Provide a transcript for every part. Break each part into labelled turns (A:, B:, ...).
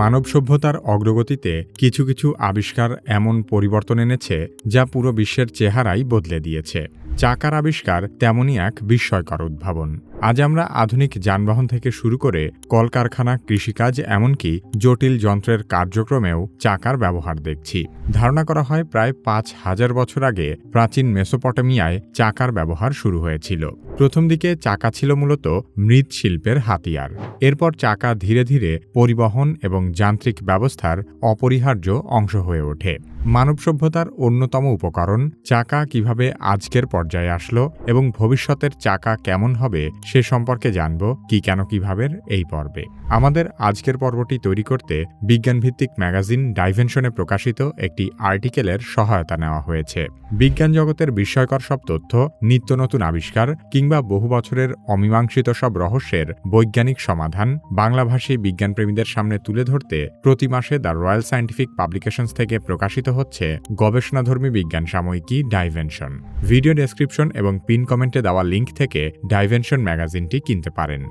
A: মানব সভ্যতার অগ্রগতিতে কিছু কিছু আবিষ্কার এমন পরিবর্তন এনেছে যা পুরো বিশ্বের চেহারাই বদলে দিয়েছে। চাকার আবিষ্কার তেমনই এক বিস্ময়কর উদ্ভাবন। আজ আমরা আধুনিক যানবাহন থেকে শুরু করে কলকারখানা, কৃষিকাজ, এমনকি জটিল যন্ত্রের কার্যক্রমেও চাকার ব্যবহার দেখছি। ধারণা করা হয় প্রায় পাঁচ হাজার বছর আগে প্রাচীন মেসোপটেমিয়ায় চাকার ব্যবহার শুরু হয়েছিল। প্রথম দিকে চাকা ছিল মূলত মৃৎশিল্পের হাতিয়ার। এরপর চাকা ধীরে ধীরে পরিবহন এবং যান্ত্রিক ব্যবস্থার অপরিহার্য অংশ হয়ে ওঠে। মানব সভ্যতার অন্যতম উপকরণ চাকা কীভাবে আজকের পর্যায়ে আসলো এবং ভবিষ্যতের চাকা কেমন হবে সে সম্পর্কে জানব কি কেন কীভাবে এই পর্বে। আমাদের আজকের পর্বটি তৈরি করতে বিজ্ঞানভিত্তিক ম্যাগাজিন ডাইভেনশনে প্রকাশিত একটি আর্টিকেলের সহায়তা নেওয়া হয়েছে। বিজ্ঞান জগতের বিস্ময়কর সব তথ্য, নিত্য নতুন আবিষ্কার কিংবা বহু বছরের অমীমাংসিত সব রহস্যের বৈজ্ঞানিক সমাধান বাংলাভাষী বিজ্ঞানপ্রেমীদের সামনে তুলে ধরতে প্রতি মাসে দ্য রয়্যাল সায়েন্টিফিক পাবলিকেশনস থেকে প্রকাশিত হচ্ছে গবেষণাধর্মী বিজ্ঞান সাময়িকী ডাইভেনশন ভিডিও ডেসক্রিপশন এবং পিন কমেন্টে দেওয়া লিঙ্ক থেকে ডাইভেনশন ম্যাগাজিনটি কিনতে পারেন।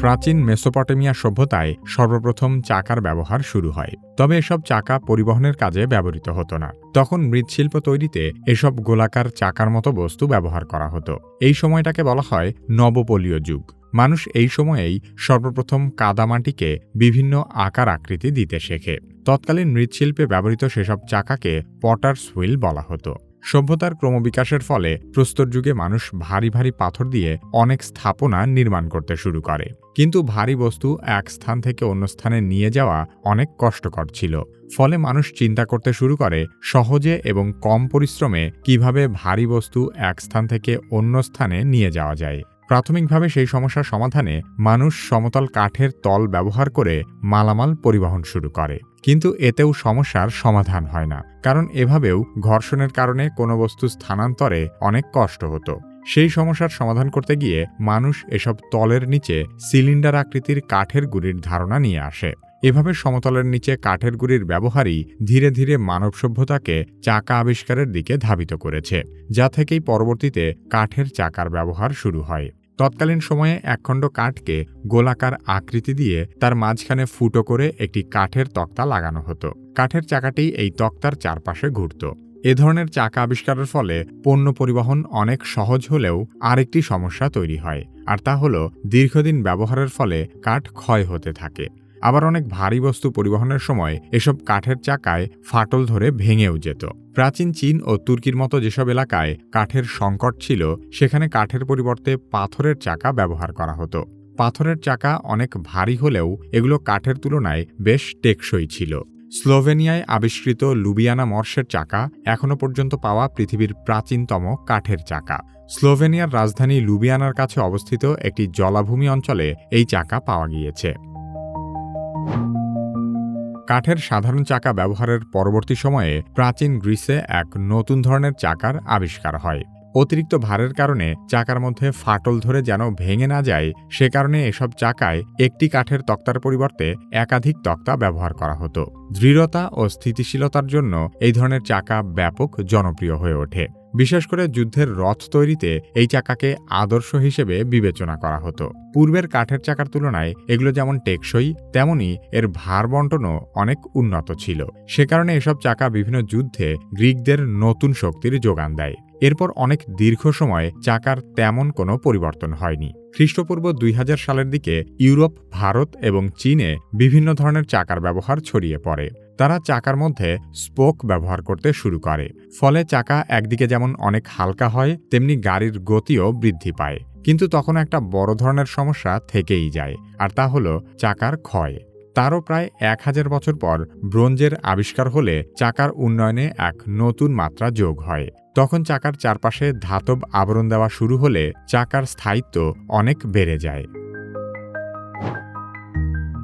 A: প্রাচীন মেসোপটেমিয়া সভ্যতায় সর্বপ্রথম চাকার ব্যবহার শুরু হয়। তবে এসব চাকা পরিবহনের কাজে ব্যবহৃত হতো না। তখন মৃৎশিল্প তৈরিতে এসব গোলাকার চাকার মতো বস্তু ব্যবহার করা হতো। এই সময়টাকে বলা হয় নবপলীয় যুগ। মানুষ এই সময়েই সর্বপ্রথম কাদামাটিকে বিভিন্ন আকার আকৃতি দিতে শেখে। তৎকালীন মৃৎশিল্পে ব্যবহৃত সেসব চাকাকে পটার্স হুইল বলা হতো। সভ্যতার ক্রমবিকাশের ফলে প্রস্তর যুগে মানুষ ভারী ভারী পাথর দিয়ে অনেক স্থাপনা নির্মাণ করতে শুরু করে। কিন্তু ভারী বস্তু এক স্থান থেকে অন্য স্থানে নিয়ে যাওয়া অনেক কষ্টকর ছিল। ফলে মানুষ চিন্তা করতে শুরু করে সহজে এবং কম পরিশ্রমে কীভাবে ভারী বস্তু এক স্থান থেকে অন্য স্থানে নিয়ে যাওয়া যায়। প্রাথমিকভাবে সেই সমস্যার সমাধানে মানুষ সমতল কাঠের তল ব্যবহার করে মালামাল পরিবহন শুরু করে। কিন্তু এতেও সমস্যার সমাধান হয় না, কারণ এভাবেও ঘর্ষণের কারণে কোনো বস্তু স্থানান্তরে অনেক কষ্ট হতো। সেই সমস্যার সমাধান করতে গিয়ে মানুষ এসব তলের নিচে সিলিন্ডার আকৃতির কাঠের গুড়ির ধারণা নিয়ে আসে। এভাবে সমতলের নিচে কাঠের গুড়ির ব্যবহারই ধীরে ধীরে মানব সভ্যতাকে চাকা আবিষ্কারের দিকে ধাবিত করেছে, যা থেকেই পরবর্তীতে কাঠের চাকার ব্যবহার শুরু হয়। তৎকালীন সময়ে একখণ্ড কাঠকে গোলাকার আকৃতি দিয়ে তার মাঝখানে ফুটো করে একটি কাঠের তক্তা লাগানো হতো। কাঠের চাকাটি এই তক্তার চারপাশে ঘুরত। এ ধরনের চাকা আবিষ্কারের ফলে পণ্য পরিবহন অনেক সহজ হলেও আরেকটি সমস্যা তৈরি হয়, আর তা হল দীর্ঘদিন ব্যবহারের ফলে কাঠ ক্ষয় হতে থাকে। আবার অনেক ভারী বস্তু পরিবহনের সময় এসব কাঠের চাকায় ফাটল ধরে ভেঙেও যেত। প্রাচীন চীন ও তুর্কির মতো যেসব এলাকায় কাঠের সংকট ছিল, সেখানে কাঠের পরিবর্তে পাথরের চাকা ব্যবহার করা হতো। পাথরের চাকা অনেক ভারী হলেও এগুলো কাঠের তুলনায় বেশ টেকসই ছিল। স্লোভেনিয়ায় আবিষ্কৃত লুবিয়ানা মর্সের চাকা এখনও পর্যন্ত পাওয়া পৃথিবীর প্রাচীনতম কাঠের চাকা। স্লোভেনিয়ার রাজধানী লুবিয়ানার কাছে অবস্থিত একটি জলাভূমি অঞ্চলে এই চাকা পাওয়া গিয়েছে। কাঠের সাধারণ চাকা ব্যবহারের পরবর্তী সময়ে প্রাচীন গ্রিসে এক নতুন ধরনের চাকার আবিষ্কার হয়। অতিরিক্ত ভারের কারণে চাকার মধ্যে ফাটল ধরে যেন ভেঙে না যায়, সে কারণে এসব চাকায় একটি কাঠের তক্তার পরিবর্তে একাধিক তক্তা ব্যবহার করা হতো। দৃঢ়তা ও স্থিতিশীলতার জন্য এই ধরনের চাকা ব্যাপক জনপ্রিয় হয়ে ওঠে। বিশেষ করে যুদ্ধের রথ তৈরিতে এই চাকাকে আদর্শ হিসেবে বিবেচনা করা হতো। পূর্বের কাঠের চাকার তুলনায় এগুলো যেমন টেকসই, তেমনি এর ভার বন্টনও অনেক উন্নত ছিল। সে কারণে এসব চাকা বিভিন্ন যুদ্ধে গ্রিকদের নতুন শক্তির যোগান দেয়। এরপর অনেক দীর্ঘ সময় চাকার তেমন কোনো পরিবর্তন হয়নি। খ্রিস্টপূর্ব দুই হাজার সালের দিকে ইউরোপ, ভারত এবং চীনে বিভিন্ন ধরনের চাকার ব্যবহার ছড়িয়ে পড়ে। তারা চাকার মধ্যে স্পোক ব্যবহার করতে শুরু করে, ফলে চাকা একদিকে যেমন অনেক হালকা হয়, তেমনি গাড়ির গতিও বৃদ্ধি পায়। কিন্তু তখন একটা বড় ধরনের সমস্যা থেকেই যায়, আর তা হলো চাকার ক্ষয়। তারও প্রায় এক হাজার বছর পর ব্রোঞ্জের আবিষ্কার হলে চাকার উন্নয়নে এক নতুন মাত্রা যোগ হয়। তখন চাকার চারপাশে ধাতব আবরণ দেওয়া শুরু হলে চাকার স্থায়িত্ব অনেক বেড়ে যায়।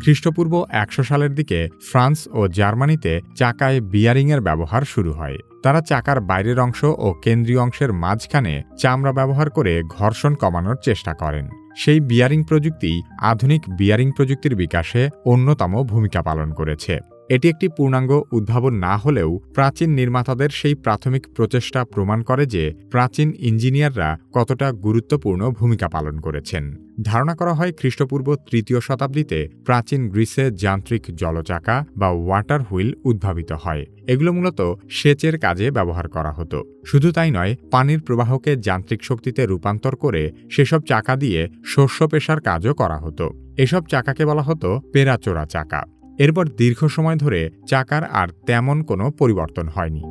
A: খ্রিস্টপূর্ব একশো সালের দিকে ফ্রান্স ও জার্মানিতে চাকায় বিয়ারিংয়ের ব্যবহার শুরু হয়। তারা চাকার বাইরের অংশ ও কেন্দ্রীয় অংশের মাঝখানে চামড়া ব্যবহার করে ঘর্ষণ কমানোর চেষ্টা করেন। সেই বিয়ারিং প্রযুক্তি আধুনিক বিয়ারিং প্রযুক্তির বিকাশে অন্যতম ভূমিকা পালন করেছে। এটি একটি পূর্ণাঙ্গ উদ্ভাবন না হলেও প্রাচীন নির্মাতাদের সেই প্রাথমিক প্রচেষ্টা প্রমাণ করে যে প্রাচীন ইঞ্জিনিয়াররা কতটা গুরুত্বপূর্ণ ভূমিকা পালন করেছেন। ধারণা করা হয় খ্রিস্টপূর্ব তৃতীয় শতাব্দীতে প্রাচীন গ্রিসে যান্ত্রিক জলচাকা বা ওয়াটার হুইল উদ্ভাবিত হয়। এগুলো মূলত সেচের কাজে ব্যবহার করা হতো। শুধু তাই নয়, পানির প্রবাহকে যান্ত্রিক শক্তিতে রূপান্তর করে সেসব চাকা দিয়ে শস্য পেশার কাজও করা হতো। এসব চাকাকে বলা হতো পেরাচোরা চাকা। এরপর দীর্ঘ সময় ধরে চাকার আর তেমন কোনো পরিবর্তন হয়নি।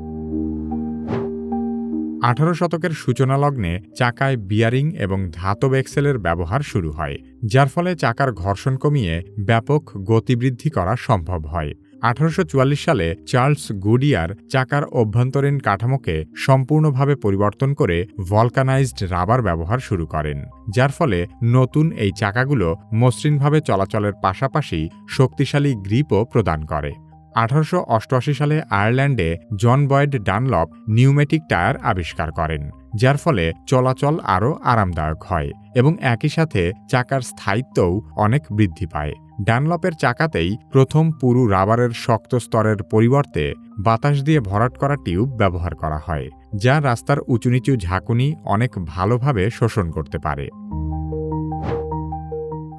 A: আঠারো শতকের সূচনা লগ্নে চাকায় বিয়ারিং এবং ধাতব এক্সেলের ব্যবহার শুরু হয়, যার ফলে চাকার ঘর্ষণ কমিয়ে ব্যাপক গতিবৃদ্ধি করা সম্ভব হয়। আঠারোশো চুয়াল্লিশ সালে চার্লস গুডিয়ার চাকার অভ্যন্তরীণ কাঠামোকে সম্পূর্ণভাবে পরিবর্তন করে ভলকানাইজড রাবার ব্যবহার শুরু করেন, যার ফলে নতুন এই চাকাগুলো মসৃণভাবে চলাচলের পাশাপাশি শক্তিশালী গ্রিপও প্রদান করে। আঠারোশো অষ্টআশি সালে আয়ারল্যান্ডে John Boyd Dunlop pneumatic tyre আবিষ্কার করেন। যার ফলে চলাচল আরও আরামদায়ক হয় এবং একই সাথে চাকার স্থায়িত্বও অনেক বৃদ্ধি পায়। ডানলপের চাকাতেই প্রথম পুরু রাবারের শক্ত স্তরের পরিবর্তে বাতাস দিয়ে ভরাট করা টিউব ব্যবহার করা হয়, যা রাস্তার উঁচুনিচু ঝাঁকুনি অনেক ভালোভাবে শোষণ করতে পারে।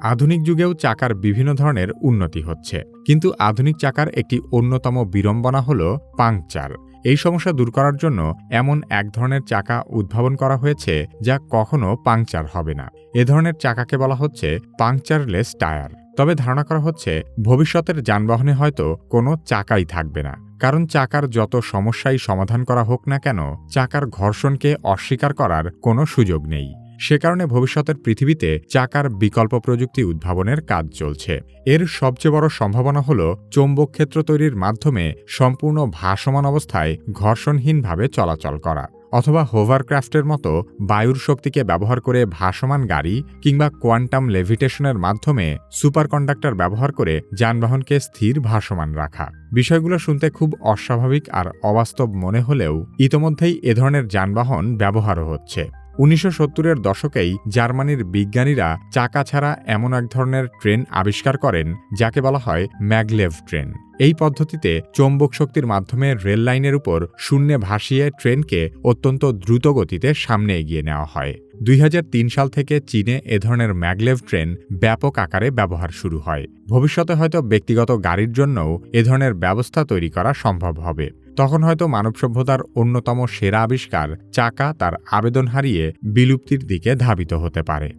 A: আধুনিক যুগেও চাকার বিভিন্ন ধরনের উন্নতি হচ্ছে, কিন্তু আধুনিক চাকার একটি অন্যতম বিড়ম্বনা হল পাংচার এই সমস্যা দূর করার জন্য এমন এক ধরনের চাকা উদ্ভাবন করা হয়েছে যা কখনো পাংচার হবে না। এ ধরনের চাকাকে বলা হচ্ছে পাংচারলেস টায়ার। তবে ধারণা করা হচ্ছে ভবিষ্যতের যানবাহনে হয়তো কোনো চাকাই থাকবে না। কারণ চাকার যত সমস্যাই সমাধান করা হোক না কেন, চাকার ঘর্ষণকে অস্বীকার করার কোনো সুযোগ নেই। সে কারণে ভবিষ্যতের পৃথিবীতে চাকার বিকল্প প্রযুক্তি উদ্ভাবনের কাজ চলছে। এর সবচেয়ে বড় সম্ভাবনা হল চৌম্বক ক্ষেত্র তৈরির মাধ্যমে সম্পূর্ণ ভাসমান অবস্থায় ঘর্ষণহীনভাবে চলাচল করা, অথবা হোভারক্রাফটের মতো বায়ুর শক্তিকে ব্যবহার করে ভাসমান গাড়ি কিংবা কোয়ান্টাম লেভিটেশনের মাধ্যমে সুপার কন্ডাক্টর ব্যবহার করে যানবাহনকে স্থির ভাসমান রাখা। বিষয়গুলো শুনতে খুব অস্বাভাবিক আর অবাস্তব মনে হলেও ইতোমধ্যেই এ ধরনের যানবাহন ব্যবহারও হচ্ছে। উনিশশো সত্তরের দশকেই জার্মানির বিজ্ঞানীরা চাকা ছাড়া এমন এক ধরনের ট্রেন আবিষ্কার করেন, যাকে বলা হয় ম্যাগলেভ ট্রেন। এই পদ্ধতিতে চৌম্বক শক্তির মাধ্যমে রেল লাইনের উপর শূন্যে ভাসিয়ে ট্রেনকে অত্যন্ত দ্রুত গতিতে সামনে এগিয়ে নেওয়া হয়। দুই হাজার তিন সাল থেকে চীনে এ ধরনের ম্যাগলেভ ট্রেন ব্যাপক আকারে ব্যবহার শুরু হয়। ভবিষ্যতে হয়তো ব্যক্তিগত গাড়ির জন্যও এ ধরনের ব্যবস্থা তৈরি করা সম্ভব হবে। তখন হয়তো মানব সভ্যতার অন্যতম সেরা আবিষ্কার চাকা তার আবেদন হারিয়ে বিলুপ্তির দিকে ধাবিত হতে পারে।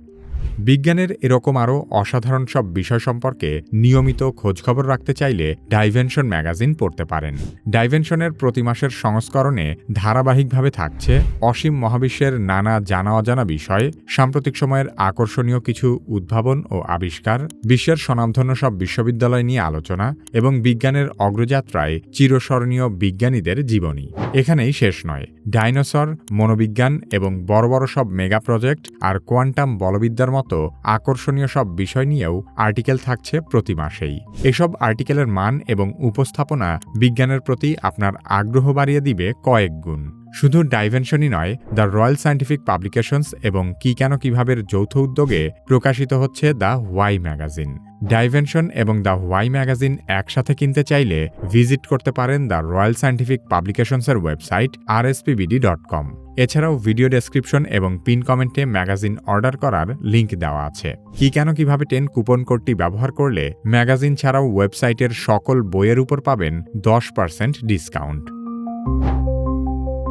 A: বিজ্ঞানের এরকম আরও অসাধারণ সব বিষয় সম্পর্কে নিয়মিত খোঁজখবর রাখতে চাইলে ডাইভেনশন ম্যাগাজিন পড়তে পারেন। ডাইভেনশনের প্রতি মাসের সংস্করণে ধারাবাহিকভাবে থাকছে অসীম মহাবিশ্বের নানা জানা অজানা বিষয়, সাম্প্রতিক সময়ের আকর্ষণীয় কিছু উদ্ভাবন ও আবিষ্কার, বিশ্বের স্বনামধন্য সব বিশ্ববিদ্যালয় নিয়ে আলোচনা এবং বিজ্ঞানের অগ্রযাত্রায় চিরস্মরণীয় বিজ্ঞানীদের জীবনী। এখানেই শেষ নয়। ডাইনোসর, মনোবিজ্ঞান এবং বড় বড় সব মেগা প্রজেক্ট আর কোয়ান্টাম বলবিদ্যার মতো আকর্ষণীয় সব বিষয় নিয়েও আর্টিকেল থাকছে প্রতি মাসেই। এসব আর্টিকেলের মান এবং উপস্থাপনা বিজ্ঞানের প্রতি আপনার আগ্রহ বাড়িয়ে দিবে কয়েক গুণ। শুধু ডাইভেনশনই নয়, দ্য রয়্যাল সায়েন্টিফিক পাবলিকেশনস এবং কি কেন কীভাবে যৌথ উদ্যোগে প্রকাশিত হচ্ছে দ্য ওয়াই ম্যাগাজিন। ডাইভেনশন এবং দ্য হোয়াই ম্যাগাজিন একসাথে কিনতে চাইলে ভিজিট করতে পারেন দ্য রয়্যাল সায়েন্টিফিক পাবলিকেশনসের ওয়েবসাইট আর ডট কম এছাড়াও ভিডিও ডেসক্রিপশন এবং পিন কমেন্টে ম্যাগাজিন অর্ডার করার লিঙ্ক দেওয়া আছে। কি কেন কীভাবে টেন কুপন কোডটি ব্যবহার করলে ম্যাগাজিন ছাড়াও ওয়েবসাইটের সকল বইয়ের উপর পাবেন দশ পার্সেন্ট ডিসকাউন্ট।